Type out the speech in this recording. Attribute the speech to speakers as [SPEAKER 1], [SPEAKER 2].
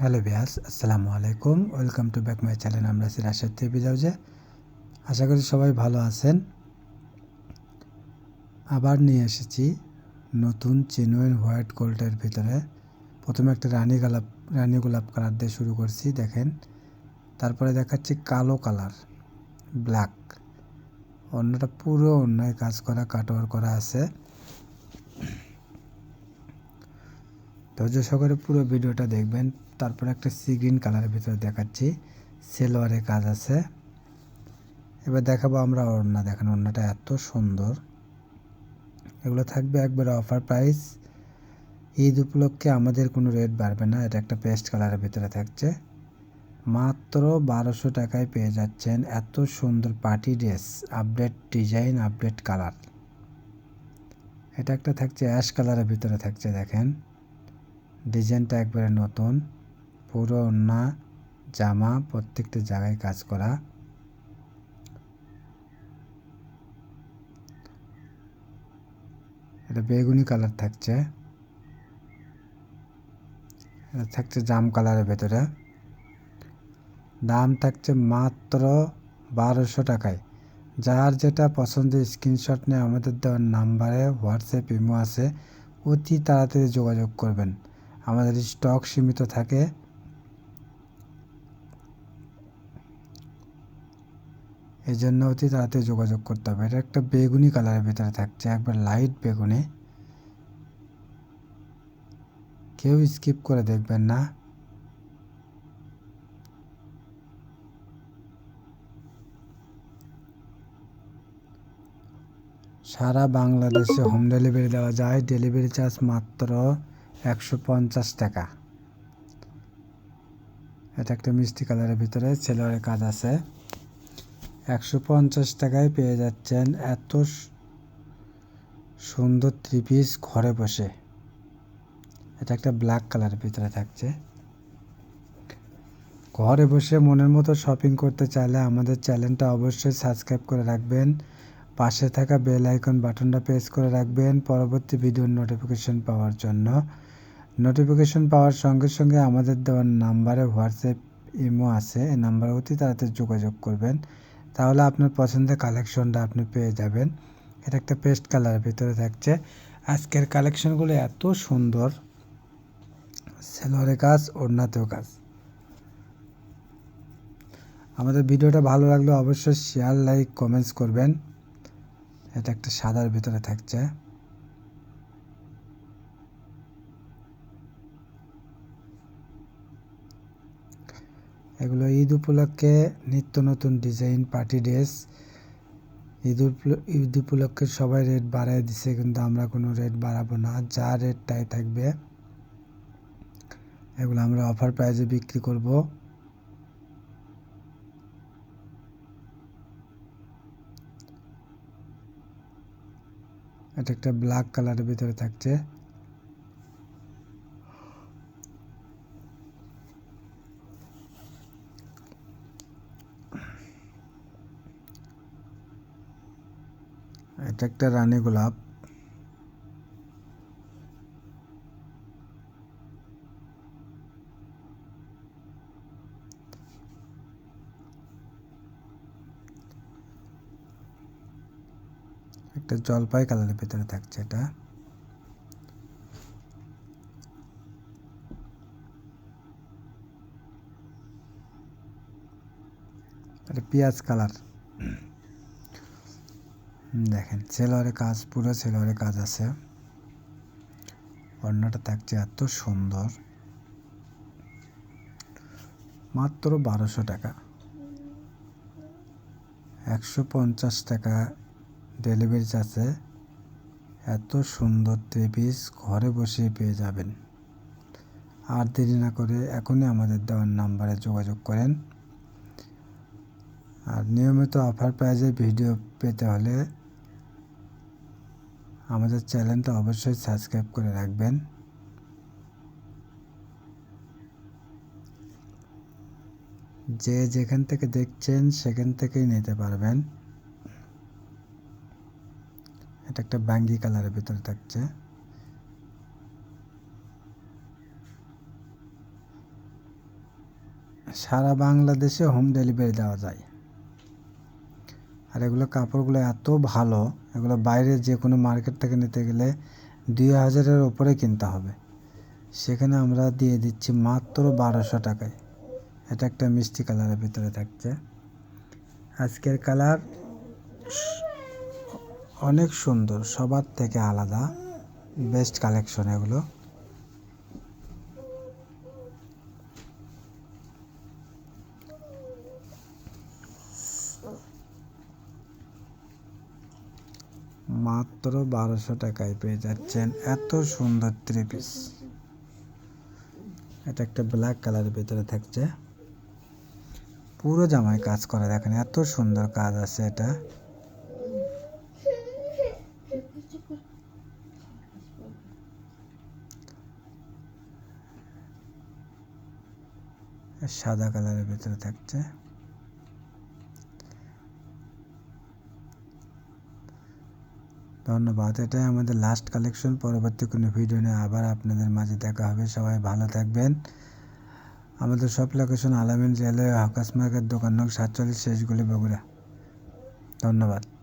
[SPEAKER 1] Hello বিয়াস আসসালামু আলাইকুম। Welcome to back my channel আমরা আছি রাশেদ টিভি যে আশা করি সবাই ভালো আছেন। আবার নিয়ে এসেছি নতুন চিনুয়েন হোয়াইট গোল্ডের ভিতরে। প্রথমে একটা রানী গোলাপ রানী গোলাপ কালার দিয়ে শুরু করছি, দেখেন। তারপরে দেখাচ্ছি কালো কালার ব্ল্যাক অন্যটা পুরো অন্যায় কাজ করা কাটওয়ার করা আছে। ধৈর্য সহকারে পুরো ভিডিওটা দেখবেন। তারপরে একটা সি গ্রিন কালারের ভিতরে দেখাচ্ছি। সেলোয়ারে কাজ আছে। এবার দেখাবো আমরা ওড়না। দেখেন ওড়নাটা এত সুন্দর। এগুলো থাকবে একবারে অফার প্রাইস ঈদ উপলক্ষে আমাদের কোনো রেট বাড়বে না। এটা একটা পেস্ট কালারের ভিতরে থাকছে। মাত্র বারোশো টাকায় পেয়ে যাচ্ছেন এত সুন্দর party dress update design update colour এটা একটা থাকছে অ্যাশ কালারের ভিতরে থাকছে, দেখেন। ডিজাইনটা একবারে নতুন। পুরো ওড়না, জামা প্রত্যেকটা জায়গায় কাজ করা। এটা বেগুনি কালার থাকছে। থাকছে জাম কালারের ভেতরে। দাম থাকছে মাত্র বারোশো টাকায়। যার যেটা পছন্দের স্ক্রিনশট নিয়ে আমাদের দেওয়ার নাম্বারে হোয়াটসঅ্যাপ ইমো আছে, অতি তাড়াতাড়ি যোগাযোগ করবেন। আমাদের স্টক সীমিত থাকে। এই জন্য অতি তাড়াতাড়ি যোগাযোগ করতে হবে। এটা একটা বেগুনি কালারের ভিতরে থাকছে, একবার লাইট বেগুনি। কেউ স্কিপ করে দেখবেন না। সারা বাংলাদেশে হোম ডেলিভারি দেওয়া যায়। ডেলিভারি চার্জ মাত্র একশো পঞ্চাশ টাকা। এটা একটা মিষ্টি কালারের ভিতরে ছেলের কাজ আছে। একশো পঞ্চাশ টাকায় পেয়ে যাচ্ছেন এত সুন্দর থ্রি পিস ঘরে বসে। এটা একটা ব্ল্যাক কালারের ভিতরে থাকছে। ঘরে বসে মনের মতো শপিং করতে চাইলে আমাদের চ্যানেলটা অবশ্যই সাবস্ক্রাইব করে রাখবেন। পাশে থাকা বেল আইকন বাটনটা প্রেস করে রাখবেন পরবর্তী ভিডিওর নোটিফিকেশন পাওয়ার জন্য। নোটিফিকেশন পাওয়ার সঙ্গে সঙ্গে আমাদের দেওয়ার নাম্বারে হোয়াটসঅ্যাপ ইমো আছে, এই নাম্বারে অতি তাড়াতাড়ি যোগাযোগ করবেন। তাহলে আপনার পছন্দের কালেকশনটা আপনি পেয়ে যাবেন। এটা একটা পেস্ট কালারের ভিতরে থাকছে। আজকের কালেকশনগুলো এত সুন্দর। সেলোয়ারে কাজ ওড়নাতেও কাজ আমাদের ভিডিওটা ভালো লাগলে অবশ্যই শেয়ার লাইক কমেন্টস করবেন। এটা একটা সাদার ভিতরে থাকছে। এগুলো ঈদ উপলক্ষে নিত্য নতুন design, party dress. Eid Eid উপলক্ষে সবাই রেট বাড়াই দিছে, কিন্তু আমরা কোনো রেট বাড়াবো না। যা রেটটাই থাকবে। এগুলো আমরা অফার প্রাইজে বিক্রি করব। এটা একটা ব্ল্যাক কালারের ভিতরে থাকছে। এটা একটা রানী গোলাপ। একটা জলপাই কালারের ভেতরে থাকছে এটা। পেঁয়াজ কালার। দেখেন সেলোয়ারে কাজ, পুরো সেলোয়ারে কাজ আছে। অন্যটা থাকছে এত সুন্দর। মাত্র বারোশো টাকা। একশো পঞ্চাশ টাকা ডেলিভারি চার্জে এত সুন্দর থ্রি পিস ঘরে বসে পেয়ে যাবেন। আর দেরি না করে এখনই আমাদের দেওয়ার নাম্বারে যোগাযোগ করেন। আর নিয়মিত অফার প্রাইজে ভিডিও পেতে হলে আমাদের চ্যানেলটা অবশ্যই সাবস্ক্রাইব করে রাখবেন। যে যেখান থেকে দেখছেন সেখান থেকেই নিতে পারবেন। এটা একটা ব্যাঙ্গি কালারের ভিতরে থাকছে। সারা বাংলাদেশে হোম ডেলিভারি দেওয়া যায়। আর এগুলো কাপড়গুলো এত ভালো, এগুলো বাইরে যে কোনো মার্কেট থেকে নিতে গেলে দুই হাজারের ওপরে কিনতে হবে। সেখানে আমরা দিয়ে দিচ্ছি মাত্র বারোশো টাকায়। এটা একটা মিষ্টি কালারের ভিতরে থাকছে। আজকের কালার অনেক সুন্দর, সবার থেকে আলাদা বেস্ট কালেকশন এগুলো। মাত্র বারোশো টাকায় পেয়ে যাচ্ছেন এত সুন্দর থ্রি পিস এটা একটা ব্ল্যাক কালারের ভিতরে থাকছে। পুরো জামায় কাজ করা দেখেন, এত সুন্দর কাজ আছে এটা। সাদা কালারের ভেতরে থাকছে। ধন্যবাদ, এটাই আমাদের লাস্ট কালেকশন পরবর্তী কোনো ভিডিও নিয়ে আবার আপনাদের মাঝে দেখা হবে। সবাই ভালো থাকবেন। আমাদের সব লোকেশন আলামিন রেলওয়ে হকাস মার্কেট, দোকান নং সাতচল্লিশ, শেষগুলি বগুড়া। ধন্যবাদ।